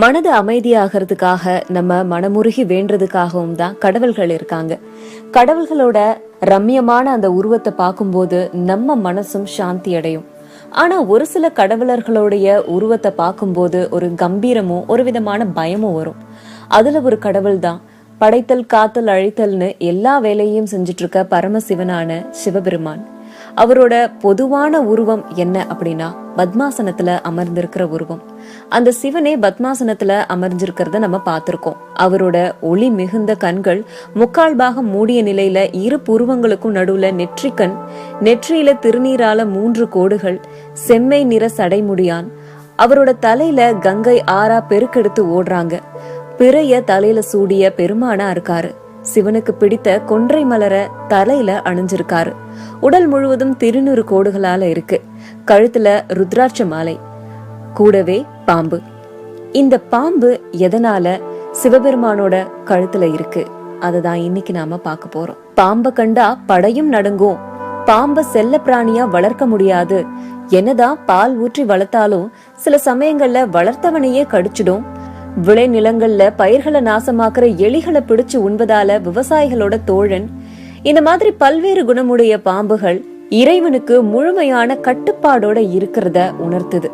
மனது அமைதியாகிறதுக்காக நம்ம மனமுருகி வேண்டதுக்காகவும் தான் கடவுள்கள் இருக்காங்க. கடவுள்களோட ரம்யமான அந்த உருவத்தை பார்க்கும்போது நம்ம மனசும் சாந்தி அடையும். ஆனா ஒரு சில கடவுளர்களுடைய உருவத்தை பார்க்கும்போது ஒரு கம்பீரமும் ஒரு விதமான பயமும் வரும். அதுல ஒரு கடவுள் தான். படைத்தல் காத்தல் அழித்தல்னு எல்லா வேலையும் செஞ்சுட்டு இருக்க பரமசிவனான சிவபெருமான். அவரோட பொதுவான உருவம் என்ன அப்படின்னா பத்மாசனத்துல அமர்ந்திருக்கிற உருவம். அந்த சிவனே பத்மாசனத்துல அமர்ந்திருக்கிறத நம்ம பார்த்திருக்கோம். அவரோட ஒளி மிகுந்த கண்கள் முக்கால் பாகம் மூடிய நிலையில இரு புருவங்களுக்கும் நடுவுல நெற்றிக்கண் நெற்றியில திருநீரால மூன்று கோடுகள் செம்மை நிற சடைமுடியான். அவரோட தலையில கங்கை ஆறா பெருக்கெடுத்து ஓடுறாங்க. பிறைய தலையில சூடிய பெருமானா இருக்காரு. சிவனுக்கு பிடித்த கொன்றை மலர தலையில அணிஞ்சிருக்காரு. உடல் முழுவதும் திருநூறு கோடுகளால இருக்கு. கழுத்துல ருத்ராட்ச மாலை கூடவே பாம்பு. இந்த பாம்பு எதனால சிவபெருமானோட கழுத்துல இருக்கு? அததான் இன்னைக்கு நாம பார்க்க போறோம். பாம்பை கண்டா படையும் நடுங்கும். பாம்ப செல்ல பிராணியா வளர்க்க முடியாது. என்னதான் பால் ஊற்றி வளர்த்தாலும் சில சமயங்கள்ல வளர்த்தவனையே கடிச்சிடும். விளைநிலங்கள்ல பயிர்களை நாசமாக்குற எலிகளை பிடிச்சு உண்பதால விவசாயிகளோட தோழன். இந்த மாதிரி பல்வேறு குணமுடைய பாம்புகள் இறைவனுக்கு முழுமையான கட்டுப்பாடோட இருக்கிறத உணர்த்துது.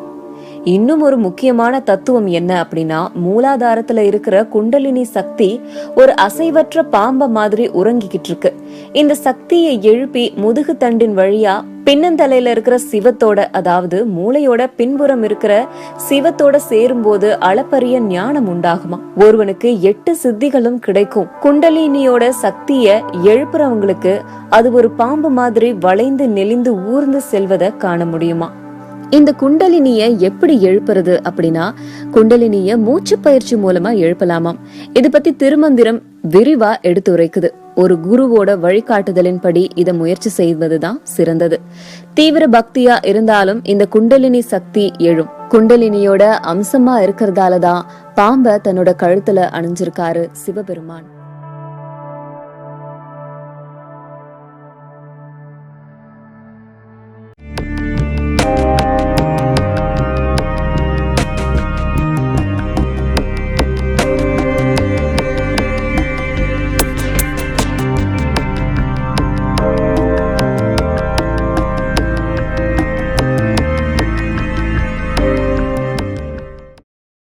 இன்னும் ஒரு முக்கியமான தத்துவம் என்ன அப்படின்னா மூலாதாரத்துல இருக்கிற குண்டலினி சக்தி ஒரு அசைவற்ற பாம்ப மாதிரி உறங்கிக்கிட்டு இருக்கு. இந்த சக்தியை எழுப்பி முதுகு தண்டின் வழியா பின்னந்தலையில இருக்கிற சிவத்தோட அதாவது மூளையோட பின்புறம் இருக்கிற சிவத்தோட சேரும்போது அளப்பரிய ஞானம் உண்டாகுமா? ஒருவனுக்கு எட்டு சித்திகளும் கிடைக்கும். குண்டலினியோட சக்திய எழுப்புறவங்களுக்கு அது ஒரு பாம்பு மாதிரி வளைந்து நெளிந்து ஊர்ந்து செல்வதை காண முடியுமா? இந்த குண்டலினிய எப்படி எழுப்புறது அப்படின்னா குண்டலினிய மூச்சு பயிற்சி மூலமா எழுப்பலாமாம். இதை பத்தி திருமந்திரம் விரிவா எடுத்து உரைக்குது. ஒரு குருவோட வழிகாட்டுதலின்படி இத முயற்சி செய்வதுதான் சிறந்தது. தீவிர பக்தியா இருந்தாலும் இந்த குண்டலினி சக்தி எழும். குண்டலினியோட அம்சமா இருக்கிறதால தான் பாம்ப தன்னோட கழுத்துல அணிஞ்சிருக்காரு சிவபெருமான்.